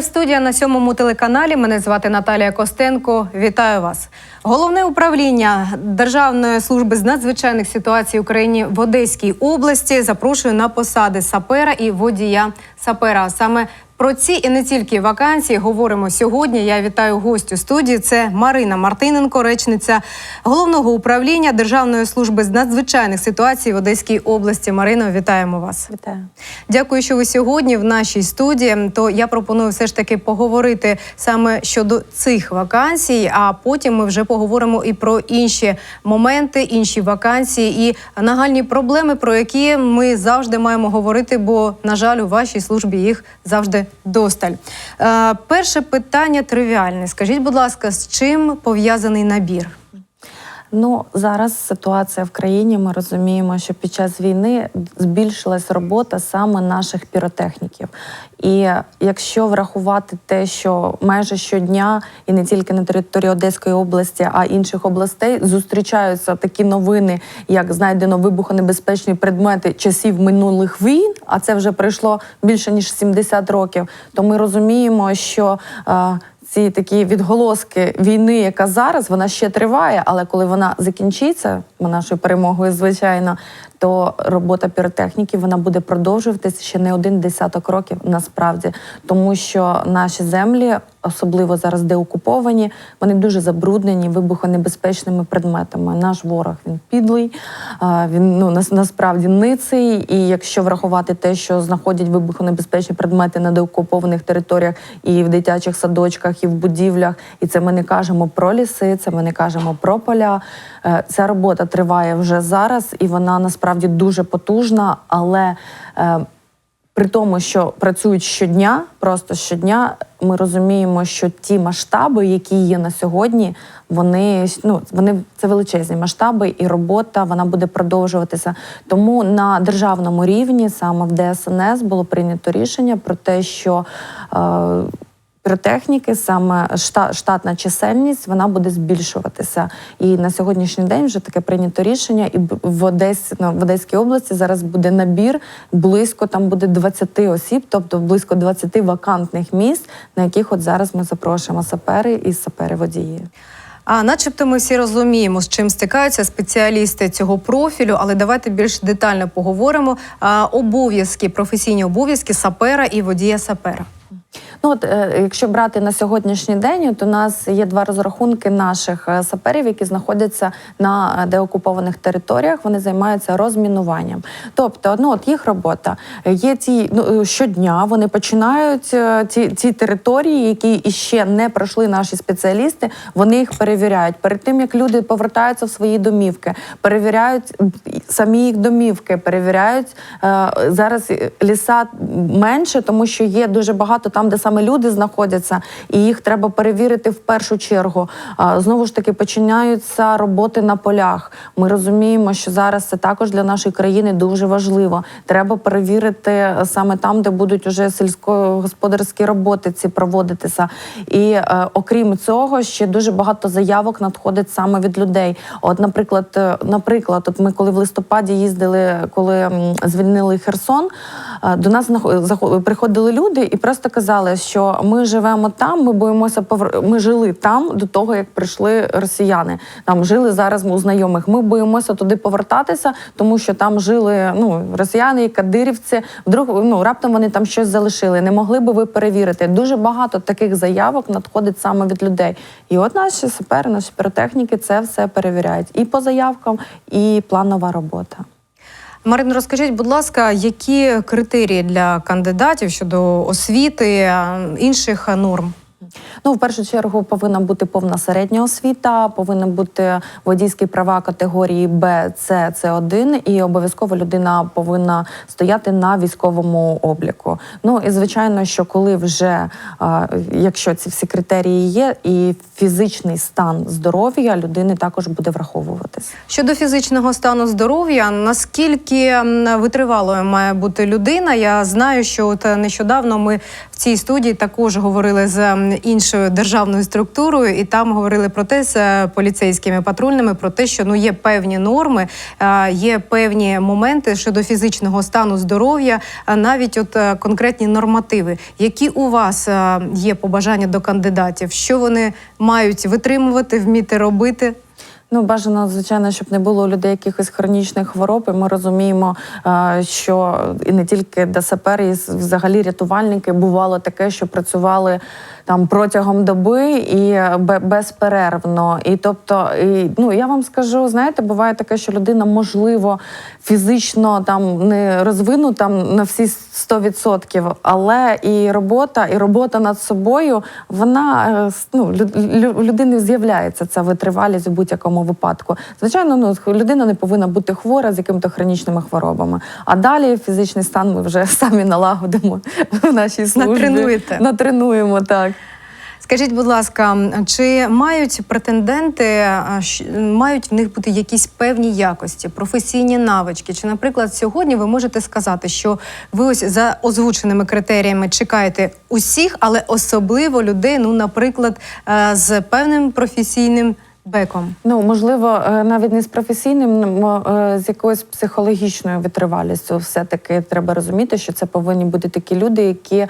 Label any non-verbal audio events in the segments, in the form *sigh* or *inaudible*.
Це студія на сьомому телеканалі. Мене звати Наталія Костенко. Вітаю вас. Головне управління Державної служби з надзвичайних ситуацій Україні в Одеській області запрошує на посади сапера і водія сапера. Саме про ці і не тільки вакансії говоримо сьогодні. Я вітаю гостю студії. Це Марина Мартиненко, речниця головного управління Державної служби з надзвичайних ситуацій в Одеській області. Марино, вітаємо вас. Вітаю. Дякую, що ви сьогодні в нашій студії. То я пропоную все ж таки поговорити саме щодо цих вакансій, а потім ми вже поговоримо і про інші моменти, інші вакансії і нагальні проблеми, про які ми завжди маємо говорити, бо, на жаль, у вашій службі їх завжди досталь. Е, перше питання тривіальне. Скажіть, будь ласка, з чим пов'язаний набір? Ну зараз ситуація в країні. Ми розуміємо, що під час війни збільшилась робота саме наших піротехніків. І якщо врахувати те, що майже щодня і не тільки на території Одеської області, а інших областей зустрічаються такі новини, як знайдено вибухонебезпечні предмети часів минулих війн, а це вже пройшло більше ніж 70 років, то ми розуміємо, що е, ці такі відголоски війни, яка зараз вона ще триває, але коли вона закінчиться, нашою перемогою, звичайно, то робота піротехніків вона буде продовжуватися ще не один десяток років насправді, тому що наші землі, особливо зараз, де окуповані, вони дуже забруднені вибухонебезпечними предметами. Наш ворог він підлий, він ну нас насправді ниций. І якщо врахувати те, що знаходять вибухонебезпечні предмети на деокупованих територіях і в дитячих садочках, і в будівлях, і це ми не кажемо про ліси, це ми не кажемо про поля. Е, Ця робота триває вже зараз, і вона насправді дуже потужна, але е, при тому, що працюють щодня, просто щодня, ми розуміємо, що ті масштаби, які є на сьогодні, вони ну вони це величезні масштаби, і робота вона буде продовжуватися. Тому на державному рівні, саме в ДСНС, було прийнято рішення про те, що е, Піротехніки, саме шта- штатна чисельність, вона буде збільшуватися. І на сьогоднішній день вже таке прийнято рішення. І в Одесі ну, в Одеській області зараз буде набір близько там буде 20 осіб, тобто близько 20 вакантних місць, на яких от зараз ми запрошуємо сапери і сапери-водії. А начебто ми всі розуміємо, з чим стикаються спеціалісти цього профілю, але давайте більш детально поговоримо. Обов'язки, професійні обов'язки сапера і водія сапера. Ну от е, якщо брати на сьогоднішній день, то у нас є два розрахунки наших е, саперів, які знаходяться на е, деокупованих територіях. Вони займаються розмінуванням. Тобто, ну от їх робота є ті ну, щодня. Вони починають ті, ті території, які іще не пройшли наші спеціалісти. Вони їх перевіряють. Перед тим як люди повертаються в свої домівки, перевіряють самі їх домівки, перевіряють зараз ліса менше, тому що є дуже багато там, де саме люди знаходяться, і їх треба перевірити в першу чергу. Знову ж таки починаються роботи на полях. Ми розуміємо, що зараз це також для нашої країни дуже важливо. Треба перевірити саме там, де будуть уже сільськогосподарські роботи ці проводитися. І е, окрім цього, ще дуже багато заявок надходить саме від людей. От, наприклад, е, наприклад, от ми коли в листопаді їздили, коли звільнили Херсон, е, до нас приходили люди і просто казали, що ми живемо там, ми боїмося повер... Ми жили там до того, як прийшли росіяни. Там жили зараз у знайомих. Ми боїмося туди повертатися, тому що там жили ну росіяни і кадирівці. Вдруг ну раптом вони там щось залишили. Не могли би ви перевірити? Дуже багато таких заявок надходить саме від людей. І от наші сапери, наші піротехніки це все перевіряють і по заявкам, і планова робота. Марино, розкажіть, будь ласка, які критерії для кандидатів щодо освіти інших норм? Ну, в першу чергу повинна бути повна середня освіта, повинні бути водійські права категорії Б, С, С1, і обов'язково людина повинна стояти на військовому обліку. Ну і звичайно, що коли вже якщо ці всі критерії є, і фізичний стан здоров'я людини також буде враховуватись. Щодо фізичного стану здоров'я, наскільки витривалою має бути людина? Я знаю, що от е, нещодавно ми в цій студії також говорили з іншою державною структурою, і там говорили про те з е, поліцейськими патрульними, про те, що ну є певні норми, е, є певні моменти щодо фізичного стану здоров'я, а навіть от е, конкретні нормативи. Які у вас е, є побажання до кандидатів? Що вони мають витримувати, вміти робити? Ну, бажано, звичайно, щоб не було у людей якихось хронічних хвороб. І ми розуміємо, е, що і не тільки ДСПР, і взагалі рятувальники бувало таке, що працювали там протягом доби і бе- безперервно. І тобто, і, ну я вам скажу, знаєте, буває таке, що людина можливо фізично там не розвинута на всі 100%, але і робота, і робота над собою, вона е, ну, у людини з'являється ця витривалість в будь-якому випадку. Звичайно, ну людина не повинна бути хвора з якими-то хронічними хворобами. А далі фізичний стан ми вже *laughs* самі налагодимо в нашій службі. Натренуєте. Натренуємо так. Скажіть, будь ласка, чи мають претенденти, мають в них бути якісь певні якості, професійні навички? Чи, наприклад, сьогодні ви можете сказати, що ви ось за озвученими критеріями чекаєте усіх, але особливо людей, ну, наприклад, е, з певним професійним беком? Ну, можливо, е, навіть не з професійним, е, з якоюсь психологічною витривалістю. Все-таки треба розуміти, що це повинні бути такі люди, які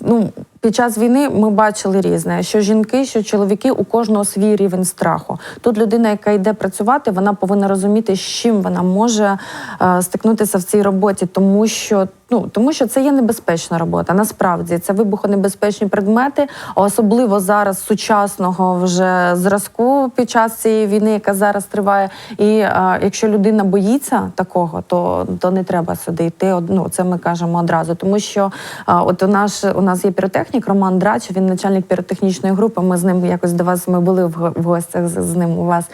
ну. Під час війни ми бачили різне, що жінки, що чоловіки у кожного свій рівень страху. Тут людина, яка йде працювати, вона повинна розуміти, з чим вона може е, стикнутися в цій роботі, тому що ну тому, що це є небезпечна робота. Насправді це вибухонебезпечні предмети, особливо зараз сучасного вже зразку під час цієї війни, яка зараз триває. І е, якщо людина боїться такого, то, то не треба сюди йти. Ну, це ми кажемо одразу. Тому що е, от у наш у нас є піротехнік Роман Драч, він начальник піротехнічної групи. Ми з ним якось до вас ми були в, гостях з, з ним у вас.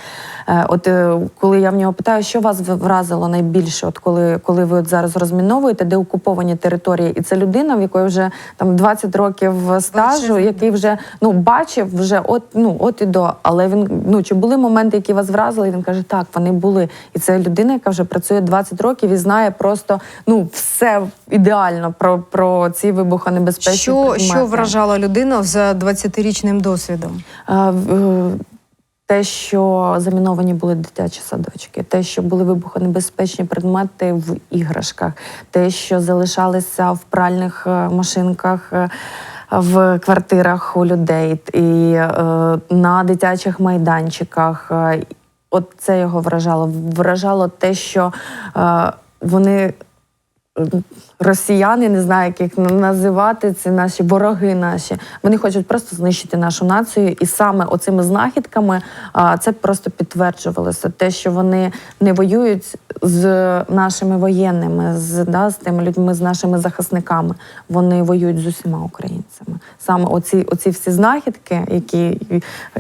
Е, От е, коли я в нього питаю, що вас вразило найбільше, от коли, коли ви от зараз розміновуєте, де окуповані території, і це людина, в якої вже там 20 років стажу, який вже ну бачив вже от ну от і до. Але він ну чи були моменти, які вас вразили? І він каже, так вони були. І це людина, яка вже працює 20 років і знає просто ну все ідеально про, про ці вибухонебезпечні Що, предмети. Що вражало людину з 20-річним досвідом? Е, Те, що заміновані були дитячі садочки, те, що були вибухонебезпечні предмети в іграшках, те, що залишалися в пральних е, машинках. е, В квартирах у людей і е, на дитячих майданчиках. От це його вражало. Вражало те, що е, вони росіяни, не знаю, як їх називати, це наші вороги наші. Вони хочуть просто знищити нашу націю, і саме оцими знахідками це просто підтверджувалося. Те, що вони не воюють з нашими воєнними, з, да, з тими людьми, з нашими захисниками. Вони воюють з усіма українцями. Саме оці, оці всі знахідки, які,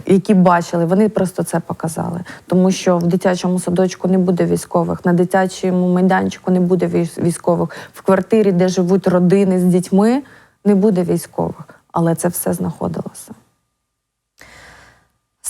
які бачили, вони просто це показали. Тому що в дитячому садочку не буде військових, на дитячому майданчику не буде військ- військових, в квартирі, де живуть родини з дітьми, не буде військових. Але це все знаходилося.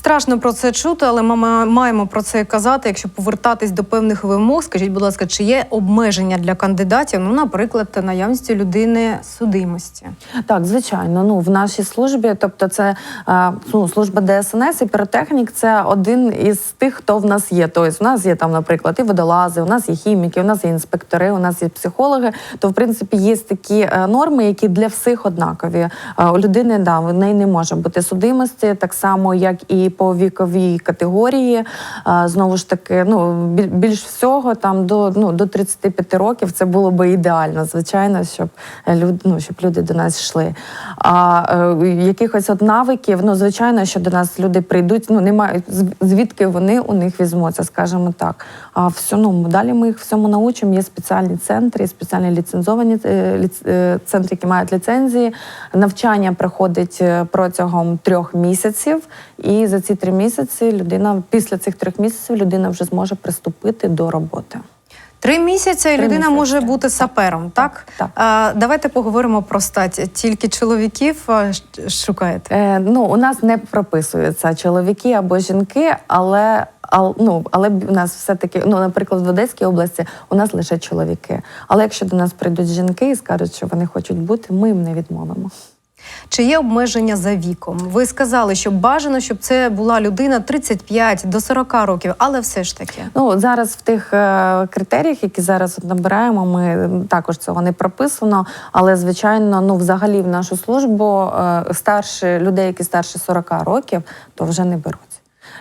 Страшно про це чути, але ми маємо про це казати. Якщо повертатись до певних вимог, скажіть, будь ласка, чи є обмеження для кандидатів? Ну, наприклад, наявності людини судимості? Так, звичайно. Ну в нашій службі, тобто, це е, ну, служба ДСНС і піротехнік це один із тих, хто в нас є. Тобто, у нас є там, наприклад, і водолази, у нас є хіміки, у нас є інспектори, у нас є психологи. То, в принципі, є такі е, норми, які для всіх однакові. Е, У людини да, в неї не може бути судимості, так само як і по віковій категорії. Знову ж таки, ну більш всього там до ну до 35 років це було би ідеально, звичайно, щоб люди, ну, щоб люди до нас йшли. А е, якихось от навиків, ну звичайно, що до нас люди прийдуть, ну немає звідки вони у них візьмуться, скажімо так. А все, ну, далі ми їх всьому научимо. Є спеціальні центри, спеціальні ліцензовані е, е, центри, які мають ліцензії. Навчання проходить протягом трьох місяців, і за ці три місяці людина після цих трьох місяців людина вже зможе приступити до роботи. Три місяці і людина місяці. може бути сапером, так? так. А, давайте поговоримо про стать. Тільки чоловіків шукаєте. Е, ну, у нас не прописуються чоловіки або жінки, але. ал- Ну, але у нас все-таки, ну, наприклад, в Одеській області у нас лише чоловіки. Але якщо до нас прийдуть жінки і скажуть, що вони хочуть бути, ми їм не відмовимо. Чи є обмеження за віком? Ви сказали, що бажано, щоб це була людина 35 до 40 років, але все ж таки. Ну зараз в тих е, критеріях, які зараз набираємо, ми також цього не прописано. Але звичайно, ну взагалі в нашу службу е, старші людей, які старше 40 років, то вже не беруть.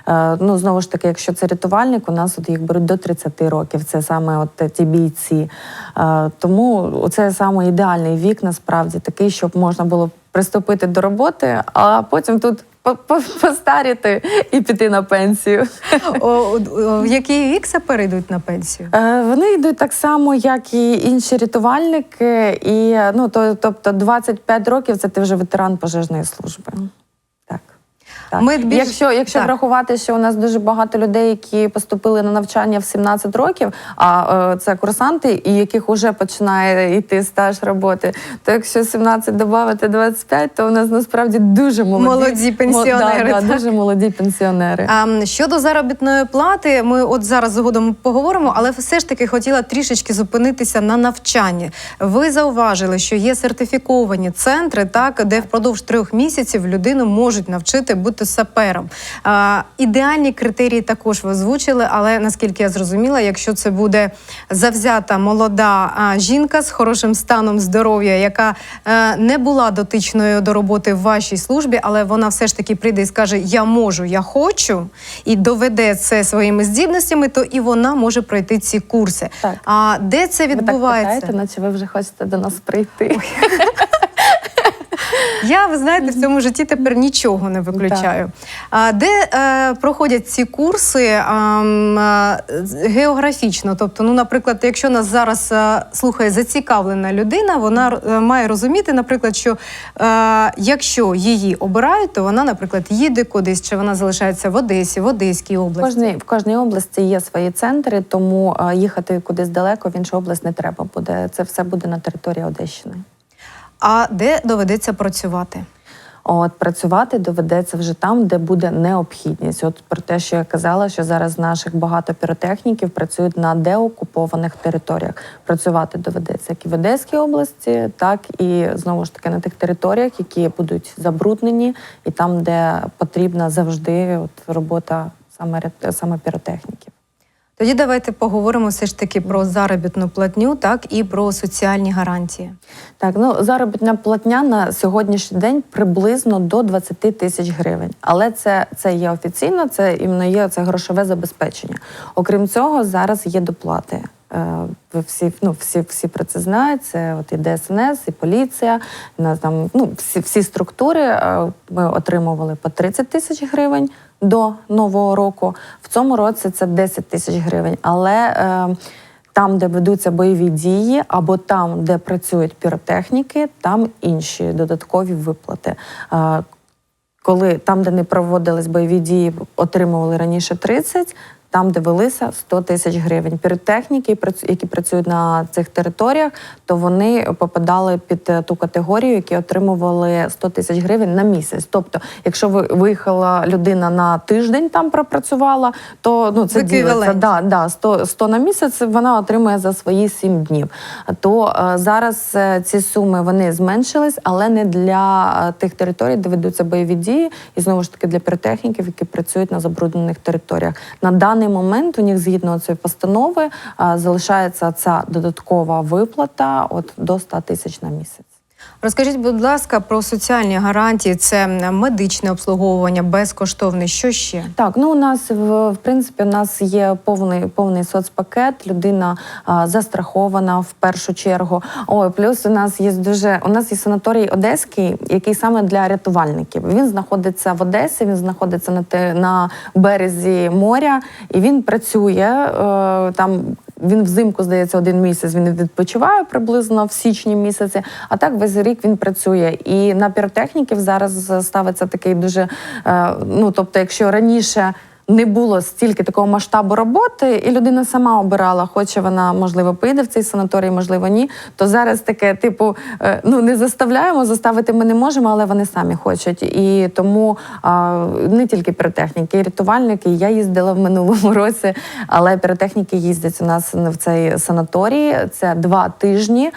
Е, Ну, знову ж таки, якщо це рятувальник, у нас от їх беруть до 30 років. Це саме от ті бійці. Е, Тому це саме ідеальний вік, насправді такий, щоб можна було приступити до роботи, а потім тут по- по- постаріти і піти на пенсію. О, В який вік сапери йдуть на пенсію? Е, Вони йдуть так само, як і інші рятувальники, і ну то, тобто 25 років це ти вже ветеран пожежної служби. Так. Ми більш- Якщо, якщо так. врахувати, що у нас дуже багато людей, які поступили на навчання в 17 років, а е, це курсанти, і яких вже починає йти стаж роботи, то якщо 17 додати 25, то у нас насправді дуже молоді, Молоді пенсіонери, Мо- да, да, дуже молоді пенсіонери. А, щодо заробітної плати, ми от зараз згодом поговоримо, але все ж таки хотіла трішечки зупинитися на навчанні. Ви зауважили, що є сертифіковані центри, так де впродовж трьох місяців людину можуть навчити бути сапером. А, ідеальні критерії також ви озвучили, але наскільки я зрозуміла, якщо це буде завзята молода жінка з хорошим станом здоров'я, яка е, не була дотичною до роботи в вашій службі, але вона все ж таки прийде і скаже: Я можу, я хочу, і доведе це своїми здібностями, то і вона може пройти ці курси. Так. А де це Ви так відбувається? питаєте, наче ви вже хочете до нас прийти. Я, ви знаєте, в цьому житті тепер нічого не виключаю. А, де е, проходять ці курси а, з- географічно? Тобто, ну, наприклад, якщо нас зараз е, слухає зацікавлена людина, вона е, має розуміти, наприклад, що е, якщо її обирають, то вона, наприклад, їде кудись, чи вона залишається в Одесі, в Одеській області. кожній, в кожній області є свої центри, тому е, їхати кудись далеко в іншу область не треба буде. Це все буде на території Одещини. А де доведеться працювати? От працювати доведеться вже там, де буде необхідність. От про те, що я казала, що зараз наших багато піротехніків працюють на деокупованих територіях. Працювати доведеться як і в Одеській області, так і знову ж таки на тих територіях, які будуть забруднені, і там, де потрібна завжди от робота саме саме піротехніків. Тоді давайте поговоримо все ж таки про заробітну платню, так і про соціальні гарантії. Так, ну заробітна платня на сьогоднішній день приблизно до 20 тисяч гривень. Але це, це є офіційно, це іменно є це грошове забезпечення. Окрім цього, зараз є доплати. Е, всі, ну, всі, всі про це знають. Це от і ДСНС, і поліція. Нас там ну, всі, всі структури е, ми отримували по 30 тисяч гривень до нового року. В цьому році це 10 тисяч гривень. Але е, там, де ведуться бойові дії, або там, де працюють піротехніки, там інші додаткові виплати. Е, Коли там, де не проводились бойові дії, отримували раніше 30, там, де велися 100 тисяч гривень. Піротехніки, які працюють на цих територіях, то вони попадали під е, ту категорію, які отримували 100 тисяч гривень на місяць. Тобто, якщо ви виїхала людина на тиждень там пропрацювала, то ну це ділиться. Да, да, 100, 100 на місяць вона отримує за свої 7 днів. То е, зараз е, ці суми вони зменшились, але не для е, тих територій, де ведуться бойові дії, і знову ж таки для піротехніків, які працюють на забруднених територіях. На даний момент у них згідно цієї постанови залишається ця додаткова виплата от до 100 тисяч на місяць. Розкажіть, будь ласка, про соціальні гарантії: це медичне обслуговування, безкоштовне. Що ще? Так, ну у нас в, принципі у нас є повний повний соцпакет. Людина а, застрахована в першу чергу. Ой, плюс у нас є дуже у нас є санаторій Одеський, який саме для рятувальників. Він знаходиться в Одесі. Він знаходиться на те на березі моря, і він працює е, там. Він взимку, здається, один місяць він відпочиває приблизно в січні місяці, а так весь рік він працює. І на піротехніків зараз ставиться такий дуже. е, Ну тобто, якщо раніше. Не було стільки такого масштабу роботи, і людина сама обирала, хоче вона, можливо, поїде в цей санаторій, можливо, ні. То зараз таке, типу, е, ну не заставляємо, заставити ми не можемо, але вони самі хочуть. І тому не тільки піротехніки, і рятувальники. Я їздила в минулому *laughs* році, але піротехніки їздять у нас в цей санаторій. Це два тижні.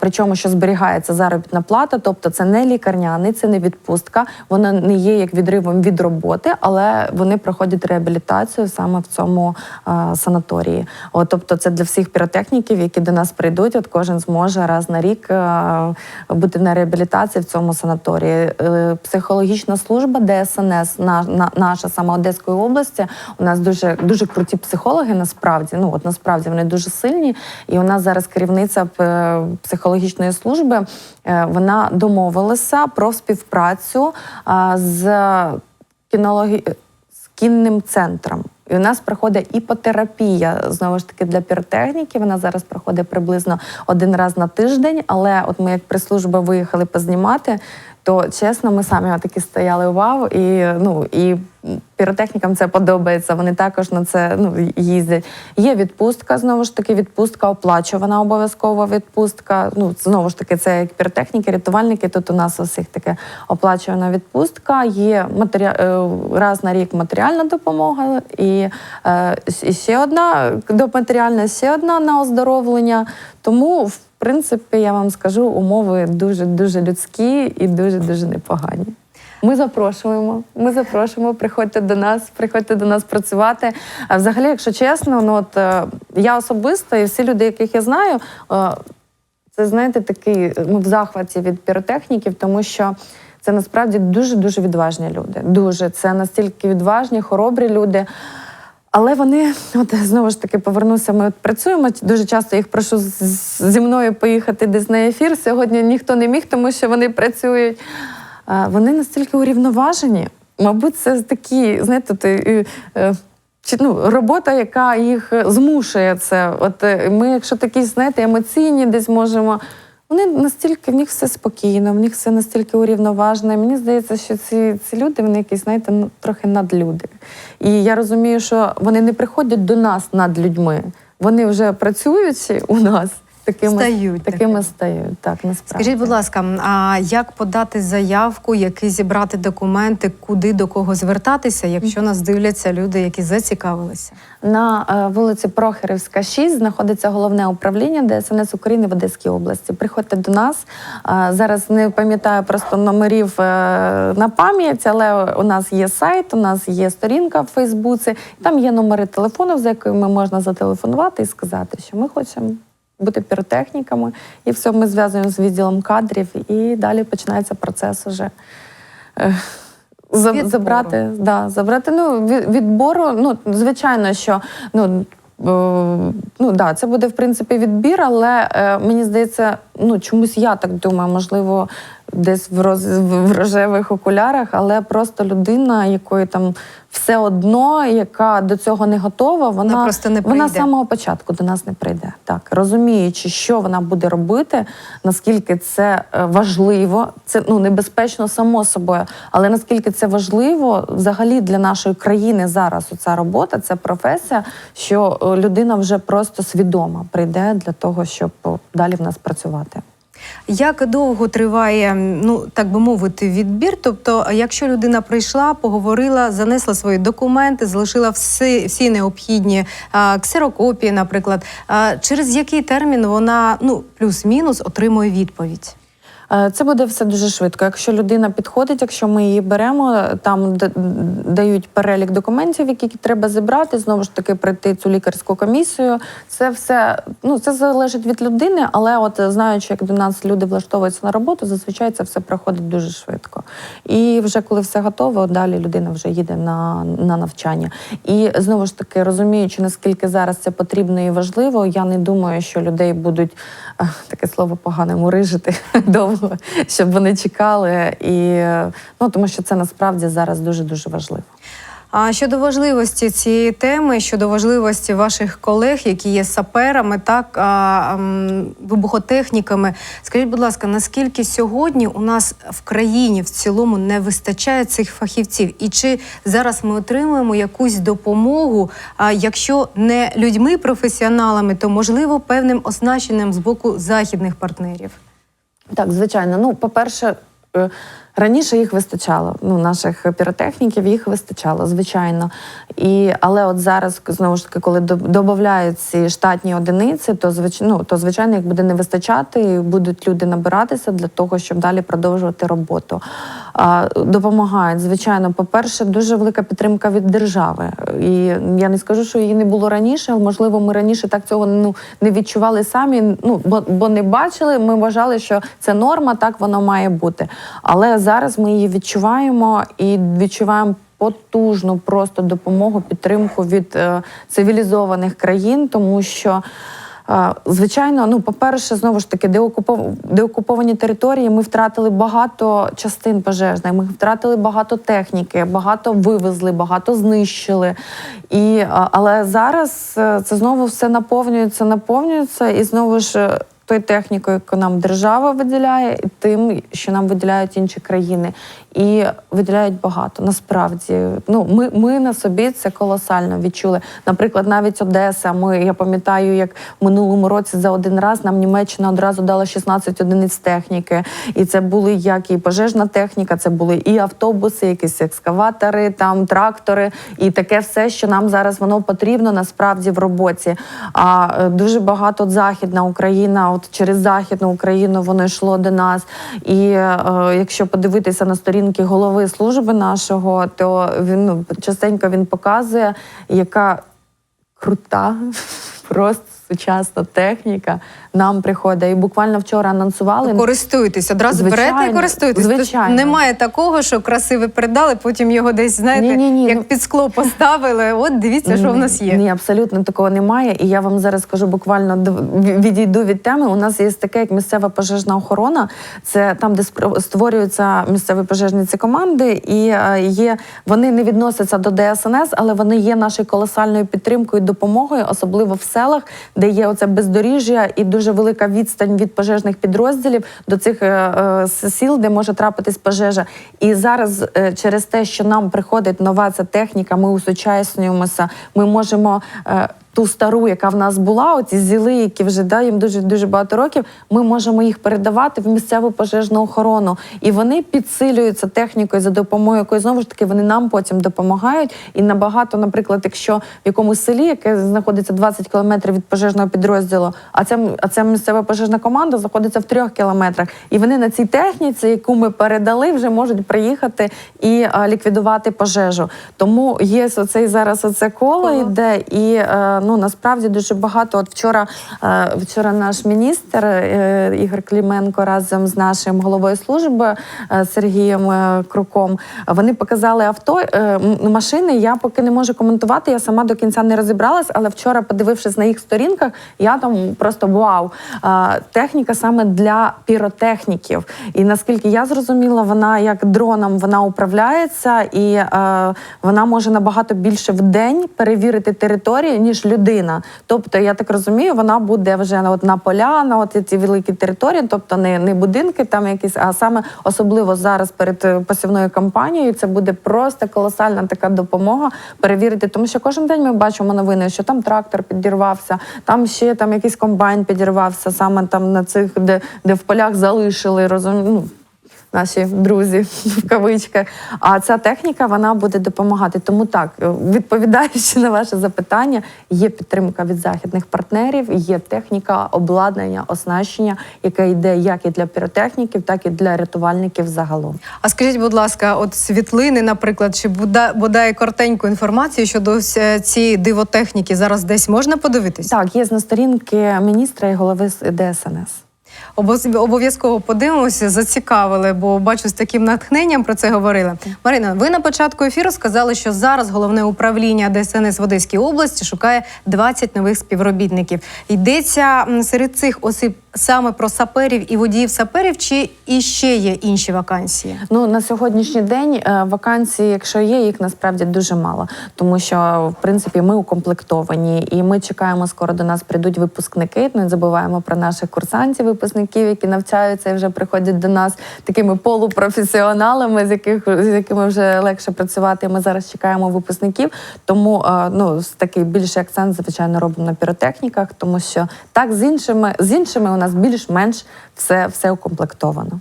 Причому що зберігається заробітна плата, тобто це не лікарняний, це не відпустка. Вона не є як відривом від роботи, але вони проходять реабілітацію саме в цьому а, санаторії. От, тобто, це для всіх піротехніків, які до нас прийдуть. От кожен зможе раз на рік а, бути на реабілітації в цьому санаторії. Е, Психологічна служба ДСНС, на, на, наша саме Одеської області. У нас дуже дуже круті психологи. Насправді, ну от насправді вони дуже сильні. І у нас зараз керівниця психологічної служби. е, Вона домовилася про співпрацю з кінологі... кінним центром. І у нас проходить іпотерапія знову ж таки для піротехніки. Вона зараз проходить приблизно один раз на тиждень. Але от ми, як прес-служба, виїхали познімати, то чесно, ми самі таки стояли вау, і ну і піротехнікам це подобається. Вони також на це ну їздять. Є відпустка, знову ж таки, відпустка оплачувана обов'язкова відпустка. Ну знову ж таки, це як піротехніки, рятувальники. Тут у нас усіх таке оплачувана відпустка. Є матеріал раз на рік матеріальна допомога, і, е, і ще одна матеріальна, ще одна на оздоровлення. Тому в принципі, я вам скажу, умови дуже дуже людські і дуже дуже непогані. Ми запрошуємо. Ми запрошуємо. Приходьте до нас, приходьте до нас працювати. А взагалі, якщо чесно, ну от е, я особисто і всі люди, яких я знаю, е, це знаєте, такий ми в захваті від піротехніків, тому що. Це насправді дуже дуже відважні люди. Дуже це настільки відважні, хоробрі люди. Але вони, от знову ж таки, повернуся. Ми от працюємо. Дуже часто їх прошу зі мною поїхати десь на ефір. Сьогодні ніхто не міг, тому що вони працюють. Вони настільки урівноважені. Мабуть, це такі, знаєте, ти, е, ну, робота, яка їх змушує це. От е, ми, якщо такі, знаєте, емоційні, десь можемо. Вони настільки в них все спокійно, в них все настільки урівноважено. І Мені здається, що ці, ці люди вони якісь, знаєте, ну, трохи надлюди. І я розумію, що вони не приходять до нас над людьми. Вони вже працюючи у нас, такими Стають такими стають. Так, насправді. Скажіть, будь ласка, а як подати заявку, які зібрати документи, куди до кого звертатися, якщо нас дивляться люди, які зацікавилися? На е, вулиці Прохорівська, 6 знаходиться головне управління ДСНС України в Одеській області. Приходьте до нас. Е, Зараз не пам'ятаю просто номерів е, на пам'ять, але у нас є сайт, у нас є сторінка в Фейсбуці. Там є номери телефону, за якими можна зателефонувати і сказати, що ми хочемо. Бути піротехніками, і все ми зв'язуємо з відділом кадрів, і далі починається процес уже е, Відбору. забрати, да, забрати ну, відбору. Ну, звичайно, що ну, е, ну, да, це буде в принципі відбір, але е, мені здається, ну чомусь я так думаю, можливо, десь в, роз, в рожевих окулярах, але просто людина, якої там все одно, яка до цього не готова, вона, Вона просто не вона з самого початку до нас не прийде. Так, розуміючи, що вона буде робити, наскільки це е, важливо, це ну небезпечно само собою, але наскільки це важливо взагалі для нашої країни зараз ця робота, ця професія, що е, людина вже просто свідома прийде для того, щоб далі в нас працювати. Як довго триває, ну так би мовити, відбір? Тобто, якщо людина прийшла, поговорила, занесла свої документи, залишила всі, всі необхідні а, ксерокопії, наприклад, а, через який термін вона ну плюс-мінус отримує відповідь? Е, Це буде все дуже швидко. Якщо людина підходить, якщо ми її беремо, там дають перелік документів, які треба зібрати, знову ж таки пройти цю лікарську комісію. Це все ну це залежить від людини, але от знаючи, як до нас люди влаштовуються на роботу, зазвичай це все проходить дуже швидко. І вже коли все готово, далі людина вже їде на, на навчання. І знову ж таки, розуміючи, наскільки зараз це потрібно і важливо, я не думаю, що людей будуть е, таке слово погане мурижити *laughs* довго, щоб вони чекали. І ну тому що це насправді зараз дуже дуже важливо. А щодо важливості цієї теми, щодо важливості ваших колег, які є саперами, так а, вибухотехніками, скажіть, будь ласка, наскільки сьогодні у нас в країні в цілому не вистачає цих фахівців? І чи зараз ми отримуємо якусь допомогу? А якщо не людьми професіоналами, то можливо певним оснащенням з боку західних партнерів? Так, звичайно. Ну, по-перше, е, раніше їх вистачало. Ну, наших піротехніків їх вистачало, звичайно. І, але от зараз, знову ж таки, коли додають ці штатні одиниці, то звичайно, ну, то звичайно їх буде не вистачати, і будуть люди набиратися для того, щоб далі продовжувати роботу. А, допомагають, звичайно, по-перше, дуже велика підтримка від держави. І я не скажу, що її не було раніше, але можливо, ми раніше так цього ну, не відчували самі. Ну бо, бо не бачили. Ми вважали, що це норма, так воно має бути. Але зараз ми її відчуваємо і відчуваємо. Потужну просто допомогу, підтримку від е, цивілізованих країн, тому що е, звичайно, ну по-перше, знову ж таки, деокупов... деокуповані території. Ми втратили багато частин пожежних. Ми втратили багато техніки, багато вивезли, багато знищили. І, е, але зараз це знову все наповнюється, наповнюється, і знову ж. Той технікою, яку нам держава виділяє, і тим, що нам виділяють інші країни, і виділяють багато. Насправді, ну ми, ми на собі це колосально відчули. Наприклад, навіть Одеса. Ми я пам'ятаю, як в минулому році за один раз нам Німеччина одразу дала 16 одиниць техніки, і це були як і пожежна техніка, це були і автобуси, якісь екскаватори, там трактори, і таке все, що нам зараз воно потрібно насправді в роботі. А е, дуже багато Західна Україна, от через Західну Україну воно йшло до нас. І е, якщо подивитися на сторінки голови служби нашого, то він ну, частенько він показує, яка крута, *laughs* просто сучасна техніка нам приходить. І буквально вчора анонсували. Користуйтесь, одразу берете і Звичайно. Тут немає такого, що красиве передали, потім його десь, знаєте, Ні-ні-ні, як ну- під скло поставили. От дивіться, що в нас є. Ні, абсолютно такого немає. І я вам зараз скажу буквально відійду від теми. У нас є таке, як місцева пожежна охорона. Це там, де створюються місцеві пожежні ці команди, і е, є вони не відносяться до ДСНС, але вони є нашою колосальною підтримкою, допомогою, особливо в селах, де є оце бездоріжжя і дуже велика відстань від пожежних підрозділів до цих е, е, сіл, де може трапитись пожежа. І зараз е, через те, що нам приходить нова ця техніка, ми усучаснюємося, ми можемо. Ту стару, яка в нас була, оці зіли, які вже да, їм дуже дуже багато років. Ми можемо їх передавати в місцеву пожежну охорону, і вони підсилюються технікою за допомогою якої знову ж таки вони нам потім допомагають. І набагато, наприклад, якщо в якомусь селі, яке знаходиться 20 кілометрів від пожежного підрозділу, а ця а ця місцева пожежна команда знаходиться в трьох кілометрах, і вони на цій техніці, яку ми передали, вже можуть приїхати і а, ліквідувати пожежу. Тому є оцей зараз оце коло Коло. йде, і е, ну насправді дуже багато. От вчора, е, вчора наш міністр е, Ігор Кліменко разом з нашим головою служби е, Сергієм Круком. Вони показали авто машини. Я поки не можу коментувати. Я сама до кінця не розібралась, але вчора, подивившись на їх сторінках, я там просто вау. Техніка саме для піротехніків. І наскільки я зрозуміла, вона як дроном вона управляється, і вона може набагато більше в день перевірити територію, ніж людина. Тобто, я так розумію, вона буде вже от на поля, на от ці великі території, тобто не, не будинки там якісь, а саме особливо зараз перед е, посівною кампанією, це буде просто колосальна така допомога перевірити. Тому що кожен день ми бачимо новини, що там трактор підірвався, там ще там якийсь комбайн підірвався, саме там на цих, де, де в полях залишили розум... ну, наші друзі *laughs* в кавичках. А ця техніка вона буде допомагати. Тому так, відповідаючи на ваше запитання, є підтримка від західних партнерів, є техніка, обладнання, оснащення, яке йде як і для піротехніків, так і для рятувальників загалом. А скажіть, будь ласка, от світлини, наприклад, чи бодай, коротеньку інформацію щодо цієї дивотехніки зараз десь можна подивитись? Так, є на сторінки міністра і голови ДСНС. Обов'язково подивимося, зацікавили, бо бачу з таким натхненням про це говорили. Марина, ви на початку ефіру сказали, що зараз головне управління ДСНС в Одеській області шукає 20 нових співробітників. Йдеться серед цих осіб саме про саперів і водіїв саперів, чи іще є інші вакансії? Ну на сьогоднішній день е, вакансій, якщо є, їх насправді дуже мало, тому що в принципі ми укомплектовані, і ми чекаємо, скоро до нас прийдуть випускники. Не забуваємо про наших курсантів, випускників, які навчаються і вже приходять до нас такими полупрофесіоналами, з яких з якими вже легше працювати. Ми зараз чекаємо випускників. Тому е, ну такий більший акцент, звичайно, робимо на піротехніках, тому що так з іншими з іншими у нас більш-менш все, все укомплектовано.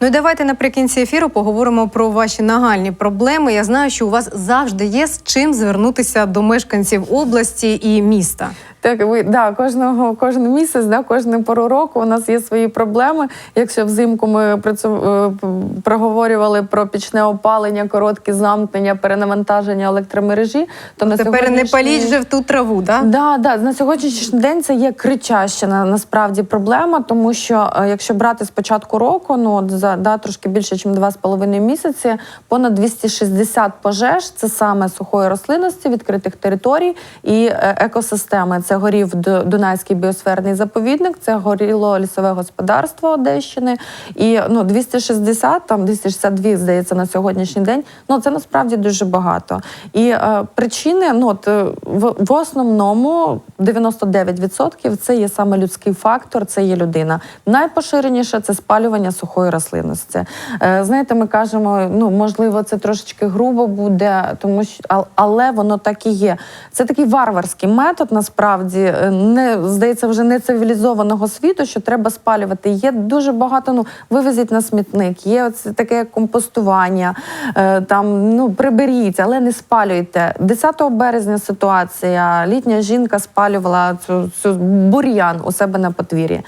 Ну і давайте наприкінці ефіру поговоримо про ваші нагальні проблеми. Я знаю, що у вас завжди є з чим звернутися до мешканців області і міста. Так, ви да, кожного кожен місяць, да, кожну пору року у нас є свої проблеми. Якщо взимку ми працю, е, проговорювали про пічне опалення, короткі замкнення, перенавантаження електромережі, то на Тепер не паліть вже в ту траву, да? Да, да, на сьогоднішній день це є кричаща на, насправді проблема, тому що е, якщо брати з початку року, ну от за да, трошки більше, ніж два з половиною місяці, понад 260 пожеж це саме сухої рослинності, відкритих територій і е, екосистеми. Це горів Д- Дунайський біосферний заповідник, це горіло лісове господарство Одещини. І ну 260, там 262, здається, на сьогоднішній день. Ну це насправді дуже багато. І е, причини, ну от е, в, в основному 99% це є саме людський фактор, це є людина. Найпоширеніше це спалювання сухої рослинності. Е, знаєте, ми кажемо, ну можливо, це трошечки грубо буде, тому що але воно так і є. Це такий варварський метод, насправді е, не здається, вже не цивілізованого світу, що треба спалювати. Є дуже багато. Ну вивезіть на смітник, є оце таке компостування, е, там ну приберіть, але не спалюйте. 10 березня ситуація. Літня жінка спалювала цю, цю бур'ян у себе на подвір'ї.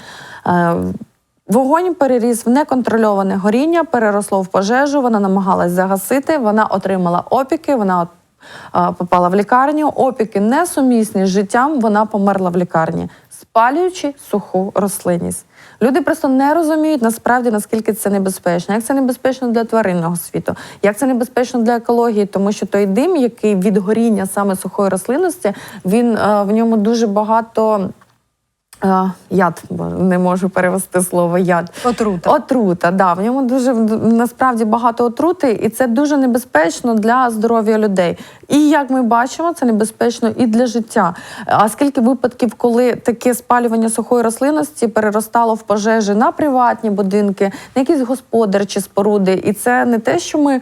Е, Вогонь переріс в неконтрольоване горіння, переросло в пожежу. Вона намагалась загасити. Вона отримала опіки. Вона попала в лікарню. Опіки несумісні з життям. Вона померла в лікарні, спалюючи суху рослинність. Люди просто не розуміють насправді наскільки це небезпечно, як це небезпечно для тваринного світу, як це небезпечно для екології, тому що той дим, який від горіння саме сухої рослинності, він е, в ньому дуже багато. Е, Яд, не можу перевести слово яд. Отрута. Отрута, да. В ньому дуже насправді багато отрути, і це дуже небезпечно для здоров'я людей. І як ми бачимо, це небезпечно і для життя. А скільки випадків, коли таке спалювання сухої рослинності переростало в пожежі на приватні будинки, на якісь господарчі споруди, і це не те, що ми.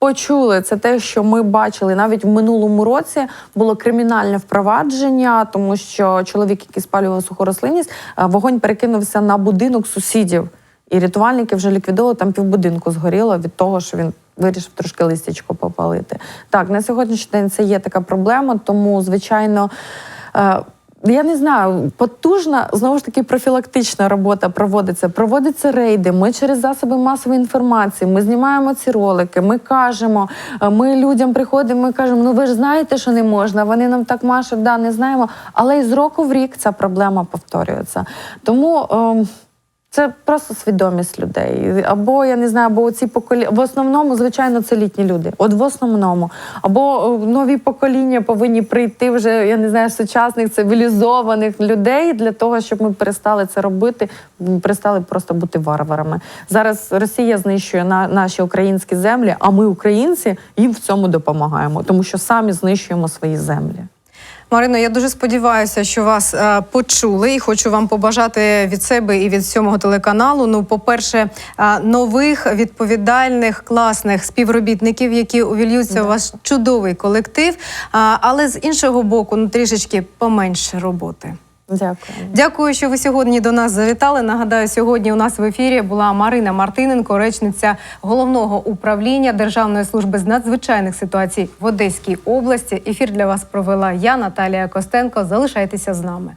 Почули це те, що ми бачили навіть в минулому році було кримінальне впровадження, тому що чоловік, який спалював суху рослинність, е, вогонь перекинувся на будинок сусідів, і рятувальники вже ліквідовували там півбудинку згоріло від того, що він вирішив трошки листячко попалити. Так, на сьогоднішній день це є така проблема, тому звичайно. Е, я не знаю, потужна знову ж таки профілактична робота проводиться. Проводяться рейди. Ми через засоби масової інформації. Ми знімаємо ці ролики. Ми кажемо, е, ми людям приходимо. Ми кажемо, ну ви ж знаєте, що не можна. Вони нам так машуть, да, не знаємо. Але і з року в рік ця проблема повторюється. Тому. ем, це просто свідомість людей. Або я не знаю, або ці покоління. В основному, звичайно, це літні люди. От в основному. Або е, нові покоління повинні прийти вже, я не знаю, сучасних цивілізованих людей для того, щоб ми перестали це робити, перестали просто бути варварами. Зараз Росія знищує на наші українські землі, а ми, українці, їм в цьому допомагаємо, тому що самі знищуємо свої землі. Марино, я дуже сподіваюся, що вас е, почули, і хочу вам побажати від себе і від сьомого телеканалу. Ну, по-перше, е, нових відповідальних класних співробітників, які увільються у ваш чудовий колектив. А, але з іншого боку, ну трішечки поменше роботи. Дякую. Дякую, що ви сьогодні до нас завітали. Нагадаю, сьогодні у нас в ефірі була Марина Мартиненко, речниця головного управління Державної служби з надзвичайних ситуацій в Одеській області. Ефір для вас провела я, Наталія Костенко. Залишайтеся з нами.